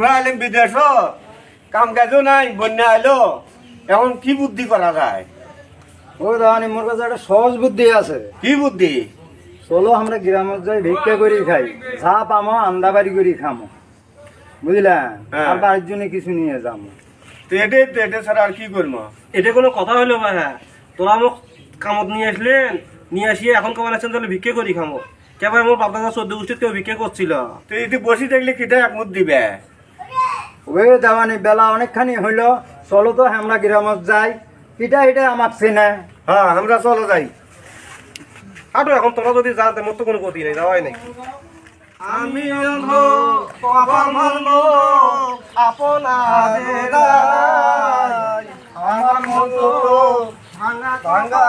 আমরা আইলাম বিদেশ কাম কাজও নাই বন্যা এলো। এখন কি বুদ্ধি করা যায়? ও দাওয়ানি মোর কাছে একটা সহজ বুদ্ধি আছে। কি বুদ্ধি? চলো আমরা গ্রামত যাই ভিক্ষা করি খাই। যা পামো আন্দাবাড়ি করি খামো। বুঝলেন হ্যাঁ। আর বাড়ির জন্য কিছু নিয়ে যাব তো এটাই তো এটা ছাড়া আর কি করব? এটা কোনো কথা হইল ভাই হ্যাঁ? তোরা মোক কামত নিয়ে আসলেন নিয়ে আসিয়ে এখন কমান আছেন তাহলে ভিক্ষে করি খামো। কে ভাই আমার বাপ দাদা চোদ্দ গোষ্ঠীর কেউ ভিক্ষে করছিল। তো এটি বসে থাকলে কিটা একমত দিবে? ওই দাওয়ানি বেলা অনেকখানি হইল চলো তো আমরা গ্রামত যাই। এটা এটা আমার চেনে। হ্যাঁ আমরা চলো যাই। আটো এখন তোরা যদি যান মোর তো কোনো গতি নেই যাওয়াই নাই। আমি আপনাদের। আমার মতো ভাঙা ভাঙা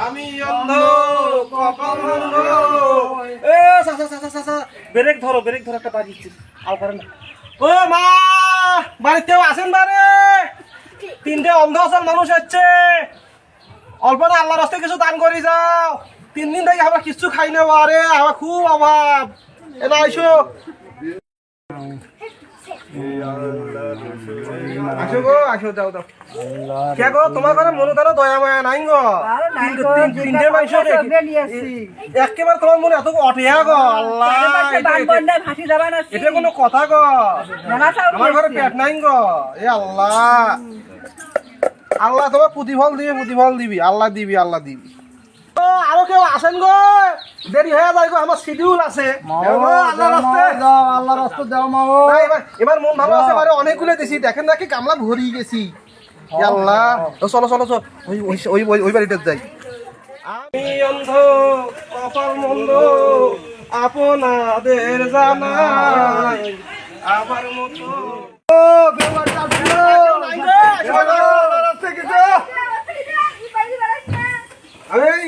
আমি অন্ধ, কপাল ব্রেক ধরো ব্রেক ধরো, একটা বাড়ি আর পারে না। ও মা, বাড়িতেও আসেন বারে তিনটে অন্ধ আসার মানুষ হচ্ছে অল্প না আল্লাহ রাস্তায় কিছু দান করে যাও। তিন দিন থেকে আমরা কিছু খাই না আরে আমার খুব অভাব। এটা আইসো আসো গো আসো যাও যাও। কে গো তোমার ঘরে মনে তারা দয়া মায়া নাই গো। তিন- তিন- তিনটে মাইসো একেবারে তোমার মনে এত অটেয়া গো আল্লাহ এটা- কোনো কথা গো। আমার ঘরে পেট নাই গো। এ আল্লাহ। আল্লাহ তোমার প্রতিফল দিবি প্রতিফল দিবি। আল্লাহ দিবি আল্লাহ দিবি। কেউ আসেন গো। দেরি হয়ে যায় গো আমার শিডিউল আছে। আল্লাহ রাস্তা। যাও মা এবার মন ভালো আছে এবারে অনেকগুলো দিছি দেখেন নাকি কামলা ভরিয়ে গেছি। আল্লাহ চলো চলো চলো। ওই ওই- ওই ওই ওই যাই। আমি অন্ধ কপাল মন্দ আপনাদের জানাই। আমার মতো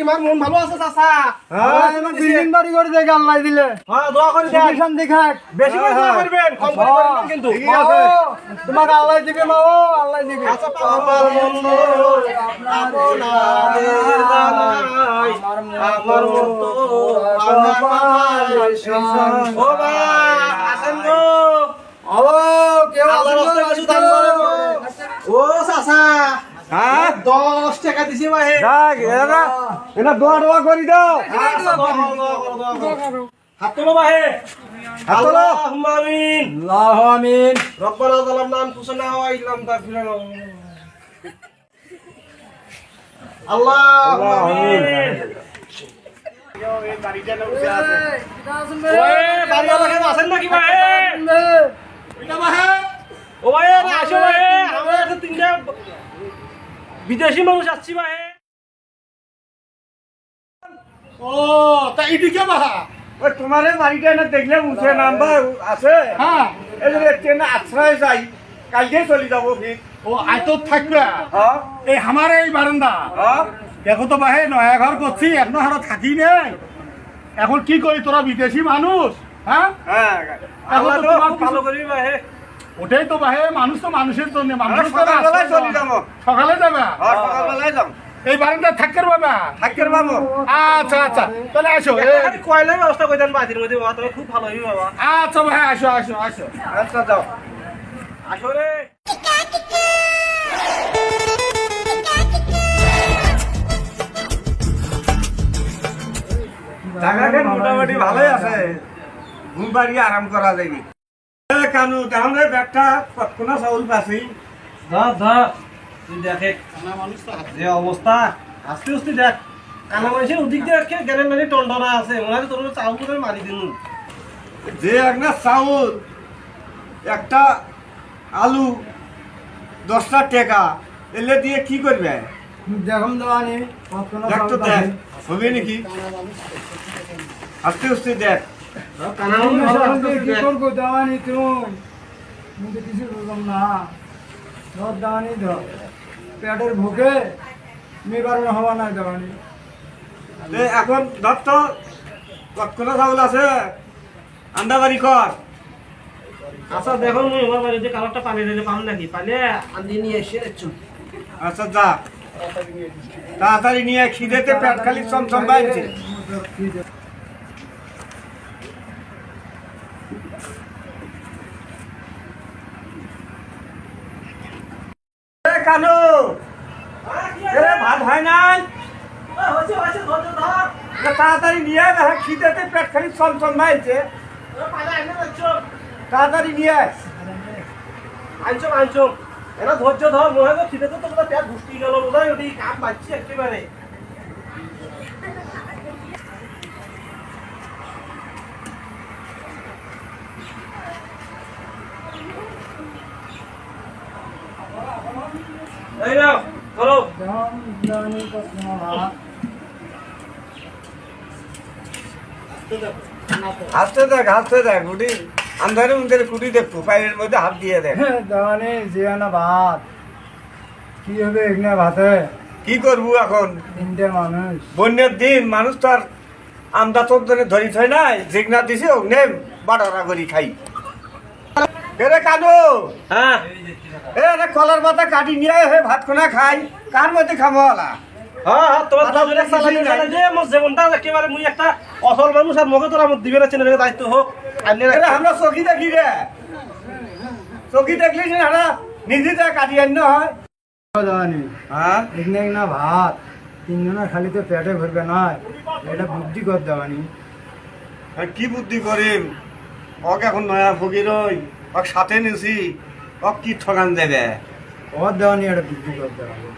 মন ভালো আছে চাচা? বিল্ডিং বাড়ি করে দেখে আল্লাহ দিলে। হ্যাঁ দোয়া করে বেশি করে দোয়া করবেন কম করে করবেন কিন্তু। তোমাকে আল্লাহ দিবে মা ও আল্লাহ দিবে। আচ্ছা আমার ও আসেন গো ও কেউ আল্লাহর রাস্তায় কিছু দান করেন গো। ও চাচা হ্যাঁ দশ টাকা দিছি ভাই এরা এরা দোয়া দোয়া করি দাও হাত তোলো ভাই হাত তোলো। আল্লাহুম্মা আমিন। আল্লাহ আমিন। রব্বানা যালামনা আনফুসানা ওয়া ইল্লাম তাগফির লানা। আল্লাহুম্মা আমিন। আছেন নাকি ভাই ও ভাই আসো ভাই আমরা তিনটা বিদেশি মানুষ আসছি ভাই ও তা এদিকে বাহা? ওই তোমার বাড়িটা না দেখলে উঠে নাম্বার আছে? হ্যাঁ। এই যে ট্রেনে আশ্রয় যাই। কালকে চলে যাব ফির। ও আয়ত থাকবে হ্যাঁ। এই আমার এই বারান্দা। হ্যাঁ। দেখো তো বাহে নয়া ঘর করছি এখনও হারা থাকি নেই। এখন কি করি তোরা বিদেশি মানুষ হ্যাঁ? হ্যাঁ। এখন তো তোমার ভালো করি ভাই ওটাই তো বাহে মানুষ তো মানুষের জন্য মানুষ। সকালে যাবে? হ্যাঁ সকালবেলায় এই বারান্দা থাকতে বাবা? থাকতে পাবো আচ্ছা আচ্ছা। তাহলে আসো কয়লার ব্যবস্থা করে দেন বাতির মধ্যে বাবা তবে খুব ভালো হইবে বাবা। আচ্ছা ভাই আসো আসো আসো। আচ্ছা যাও। আসো রে। জায়গাটা মোটামুটি ভালোই আছে। ঘুম পাড়িয়ে আরাম করা যায়নি কানু তাহলে ব্যাগটা কতক্ষণ চাউল পাছি ধা ধা তুই দেখে যে অবস্থা। আস্তে আস্তে দেখ। কানা মানুষের ওদিক দিয়ে একে গেলেন মানে আছে। মনে তোর চাউল করে মারি দিন। যে একটা চাউল একটা আলু দশটা টাকা এলে দিয়ে কি করবে? দেখ তো দেখ হবে নাকি? আস্তে আস্তে দেখ। কানা আমি মানুষ ভালো সারাদিন আস্তে আস্তে কি দেখ। করব দেওয়ানি তুমি তো কিছু বললাম না ধর দেওয়ানি ধর পেটের ভুকে নিবারণ হওয়া না দেওয়ানি এখন ধর তো কতক্ষণ চাউল আছে। কর। আচ্ছা দেখো মুই এবার বাড়িতে কালারটা পানি দিলে পাম নাকি? পালে? আন্দি নিয়ে এসে আচ্ছা যা। তাড়াতাড়ি নিয়ে খিদেতে পেট খালি চমচম বাইছে। কানু ভাত হয় নাই? তাড়াতাড়ি নিয়ে আয় হ্যাঁ খিদেতে পেট খালি চমচম মাইছে। তাড়াতাড়ি নিয়ে আয়। আনছো আনছো। এরা ধৈর্য ধর মনে হয় খিদেতে তো পেট ঘুষটি গেল বোধ হয় ওটি কাপ পাচ্ছি একেবারে। হাসতে দেখ হাসতে দেখ কুটি আন্ধারে মুন্ধারে কুটি দেখব পায়ের মধ্যে হাত দিয়ে দেখ। দানি জিয়ানা ভাত। কি হবে এখানে ভাতে? কি করব এখন? তিনটে মানুষ। বন্যার দিন মানুষ তো আর আমদা চোদ্দনে ধরি থই নাই। জিগনা দিছে অগ্নে বাড়ারা করি খাই। এরে কানু হ্যাঁ। এ রে কলার পাতা কাটি নিয়ে আয়, হে ভাত কোনা খাই। কার মধ্যে খাব আলা? হ্যাঁ হ্যাঁ তোমার। চালাই যে মোর জীবনটা একেবারে মুই একটা অসল মানুষ আর মগে তোরা আমার দিবে না চেনে দায়িত্ব হোক এরে আমরা চকি দেখি রে। চকি দেখলি যে আমরা নিজে যা কাটি আনি হয়। হ্যাঁ? এখানে না ভাত তিনজনের খালি তো পেটে ভরবে না এটা বুদ্ধি কর দেওয়ানি আর কি বুদ্ধি করিম? ওক এখন নয়া ফকির ওই ওক সাথে নিছি ওক কি ঠগান দেবে? ওর দেওয়ানি এটা বুদ্ধি কর দেওয়ানি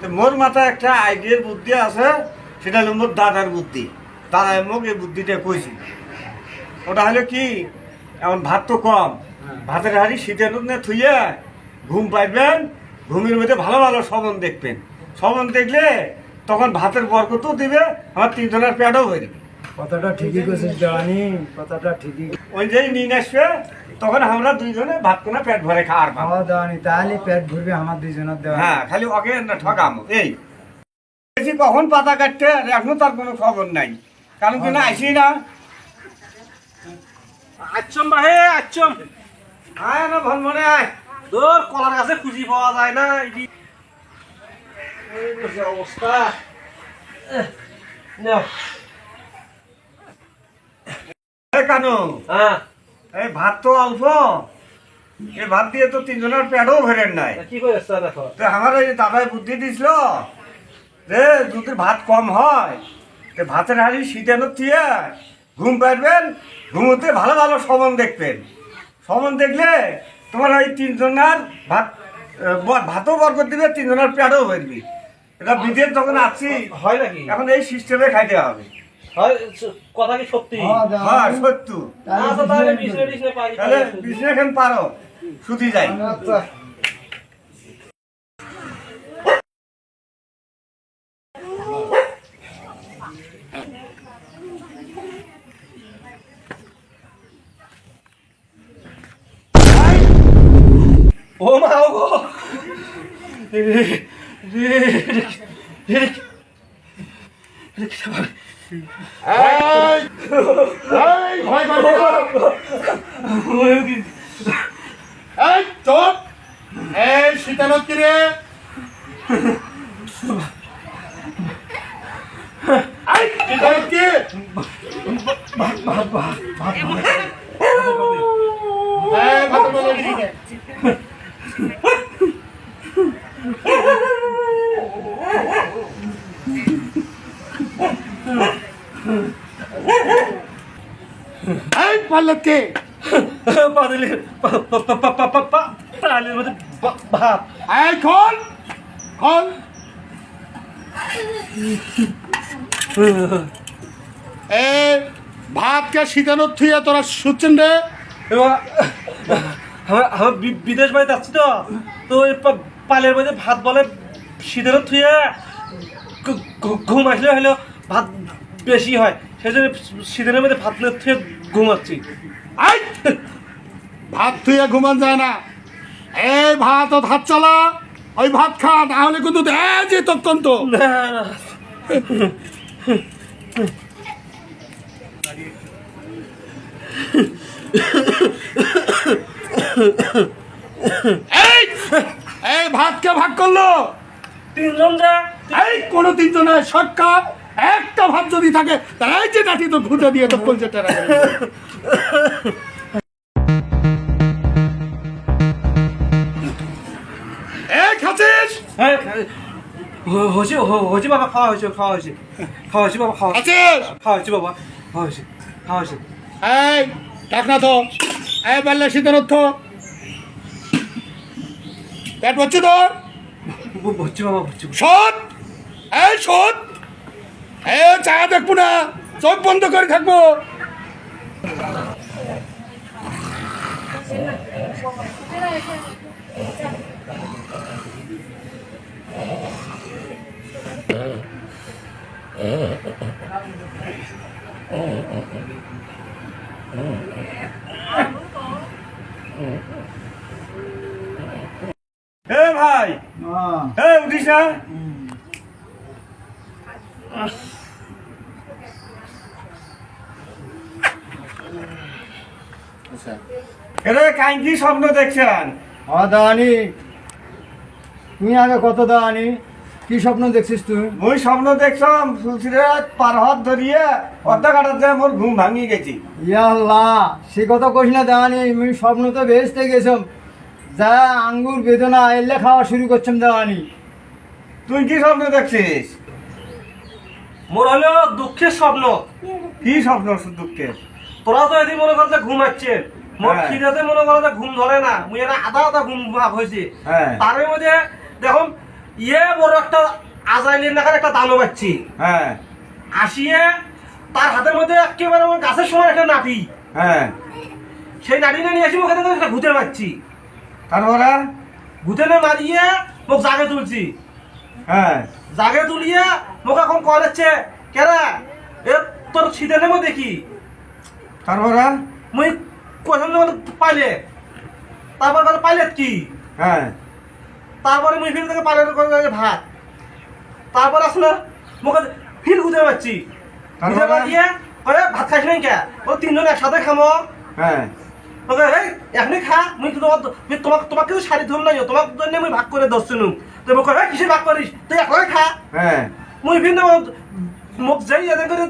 তো মোর মাথায় একটা আইডিয়ার বুদ্ধি আছে সেটা হলো মোর দাদার বুদ্ধি। দাদা মোক এই বুদ্ধিটা কইছি। ওটা হলো কি এখন ভাত তো কম ভাতের হাড়ি শীতের মধ্যে থুইয়ে ঘুম পাইবেন ঘুমের মধ্যে ভালো ভালো সবন দেখবেন। সবন দেখলে তখন ভাতের বরকতও দিবে আমার তিনজনের প্যাডও হয়ে যাবে। কথাটা ঠিকই করছিস দেওয়ানি কথাটা ঠিকই। ওই যেই নিয়ে আসবে তখন আমরা দুইজনে ভাত কোনা পেট ভরে খাওয়ার পাবো খাওয়া দেওয়ানি তাহলে পেট ভরবে আমার দুইজনের দেওয়ানি। হ্যাঁ খালি ওকে না ঠকামো এই। বেশি কখন পাতা কাটতে আর এখনও তার কোনো খবর নাই। কারণ কি না আসি না? আচ্ছম বাহে আচ্ছম। আয় না ভালো মনে আয়। তোর কলার কাছে খুঁজি পাওয়া যায় না এটি অবস্থা। এ কানু হ্যাঁ। এই ভাত তো অল্প। এই ভাত দিয়ে তো তিনজনের পেটও ভরেন নাই। কি তো আমার ওই দাদাই বুদ্ধি দিছিল যে যদি ভাত কম হয় তো ভাতের হাড়ি দিয়ে ঘুম পারবেন ঘুমোতে ভালো ভালো সমন দেখবেন। সমন দেখলে তোমার ওই তিনজনের ভাত ভাতও বরকত দিবে তিনজনের পেটও ভরবি। এটা বিদেশ যখন আছি হয় নাকি? এখন এই সিস্টেমে খাইতে হবে। কথা কি সত্যি হ্যাঁ সত্য আচ্ছা তাহলে বিছনে টিছনে পাই তাহলে বিষ্ণু এখন পারো শুধু যাই আচ্ছা ও মা ও গো রে রে রে রে রে এই শীতানত কি এই ভাত বলে পাল্লত কে পালির মধ্যে ভাত। এই খোল! খোল! ভাতকে থুয়ে তোরা শুচ্ছেন রে? আমার বিদেশ বাড়িতে যাচ্ছি তো। তো পালের মধ্যে ভাত বলে শীতের থুয়ে ঘুম আসলে হলো ভাত বেশি হয়। সেই জন্য শীতের মধ্যে ভাত থুয়ে ঘুমাচ্ছি। এই ভাত থুয়ে ঘুমান যায় না। এই ভাত ও ভাত চলা ওই ভাত খা না হলে কিন্তু দে যে তত্তন্ত না না। এই এই ভাতকে ভাগ করল। তিনজন যা। এই কোনো তিনজন সরকার একটা ভাব যদি থাকে এই যে নাটি তো ঘুটে দিয়ে তো টেরা খাচ্ছিস? হ্যাঁ হয়েছে হয়েছে বাবা খাওয়া হয়েছে খাওয়া হয়েছে। খাওয়া হয়েছে বাবা খাওয়া খাওয়া হয়েছে বাবা খাওয়া হয়েছে খাওয়া হয়েছে। এই ডাক না তো। এই পেট তোর? বাবা শোধ এই শোধ এই চা দেখব না। চোখ বন্ধ করে থাকব এ ভাই হ্যাঁ এ উঠিস না স্বপ্ন দেখছেন? হ্যাঁ আগে কত কি স্বপ্ন দেখছিস তুই? মুই স্বপ্ন দেখছাম সুলসিরাত পার হাত ধরিয়ে অর্ধা কাটাতে মোর ঘুম ভাঙি গেছি। আল্লাহ সে কথা কইস না স্বপ্ন তো বেসতে গেছম যা আঙ্গুর বেদনা এলে খাওয়া শুরু করছম দাঁড়ানি তুই কি স্বপ্ন দেখছিস? মোর হলো দুঃখের স্বপ্ন। কি স্বপ্ন দুঃখের? তোরা তো এদিন মনে করছে ঘুমাচ্ছে মোর হ্যাঁ। খিদেতে মনে করো যে ঘুম ধরে না। মুই এটা আধা আধা ঘুম ভাব হয়েছে হ্যাঁ। তার মধ্যে দেখুন ইয়ে বড় একটা আজাইলের নাকার একটা দানো পাচ্ছি হ্যাঁ। আসিয়ে তার হাতের মধ্যে একেবারে আমার গাছের সময় একটা নাটি হ্যাঁ। সেই নাটিটা নিয়ে আসি ওখানে তো একটা ঘুতে মারছি। তারপরে ঘুতে না মারিয়ে মোক জাগে তুলছি। হ্যাঁ। জাগে তুলিয়ে মোক এখন কলেছে কেরা? এ তোর ছিটে নেব দেখি। তারপরে? মুই কোথাও পাইলে। তারপর বলে পাইলেট কি? হ্যাঁ। তারপরে মুই ফির থেকে পাইলেট করে ভাত। তারপর আসলে মুখে ফির ঘুতে পাচ্ছি? বলে ভাত খাইছ নাই কে ও তিনজন একসাথে খামো। হ্যাঁ। ওকে এই এখনি খা মুই তোমার তোমাক শাড়ি নাই তোমাক জন্য মুই ভাগ করে দশ তো কিসে ভাগ করিস তুই একলাই খা। হ্যাঁ। মুই ভিন্ন মোক যাই করে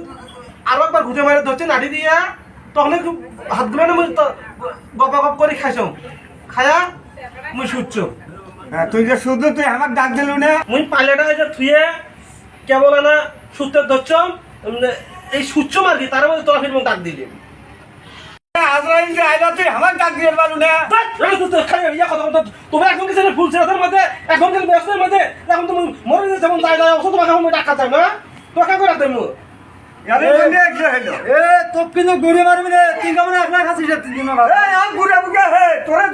আরও একবার ঘুরে মারে ধরছে নাড়ি দিয়া। তখন হাতগুলো মুই গপ গপ করে খাইছ খায়া মুই শুচ্ছ। হ্যাঁ তুই যে শুধু তুই আমার ডাক দিলু না। মুই পাইলেটা যে থুয়ে কেবল না সুতের ধরছ এই সুচ্ছ মারবি তার মধ্যে তোরা ফির ডাক দিলি। আজরাইল যে আইলা তুই আমার ডাক দিয়ে পারু না। তোমার এখন কিছু ফুল সেরাতের মধ্যে? এখন কিন্তু ব্যস্তের মধ্যে? এখন তুমি মরে যেতে যেমন যাই যাই অবশ্য তোমাকে আমি ডাকা চাই না। তোকে করে রাখতে কিন্তু মারবি রে তুই কেমন একলা ঘুরে বুকে হে তোরে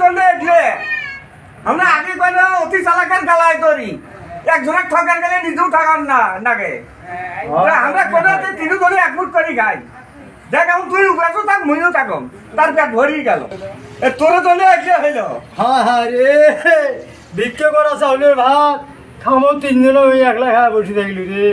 আমরা আগে কইলে অতি চালাকের গালায় করি একজনের ঠকার গেলে নিজেও ঠকান না নাগে। আমরা কোনাতে তিনু ধরে একমুট করি খাই। দেখ এখন তুই উপাসও থাক মুইও থাকম। তার পেট ভরি গেল। এ তোরে হইল। হ্যাঁ হ্যাঁ রে ভিক্ষে করা চাউলের ভাত খামো তিন দিন ওই একলা খাওয়া বসে থাকলি রে।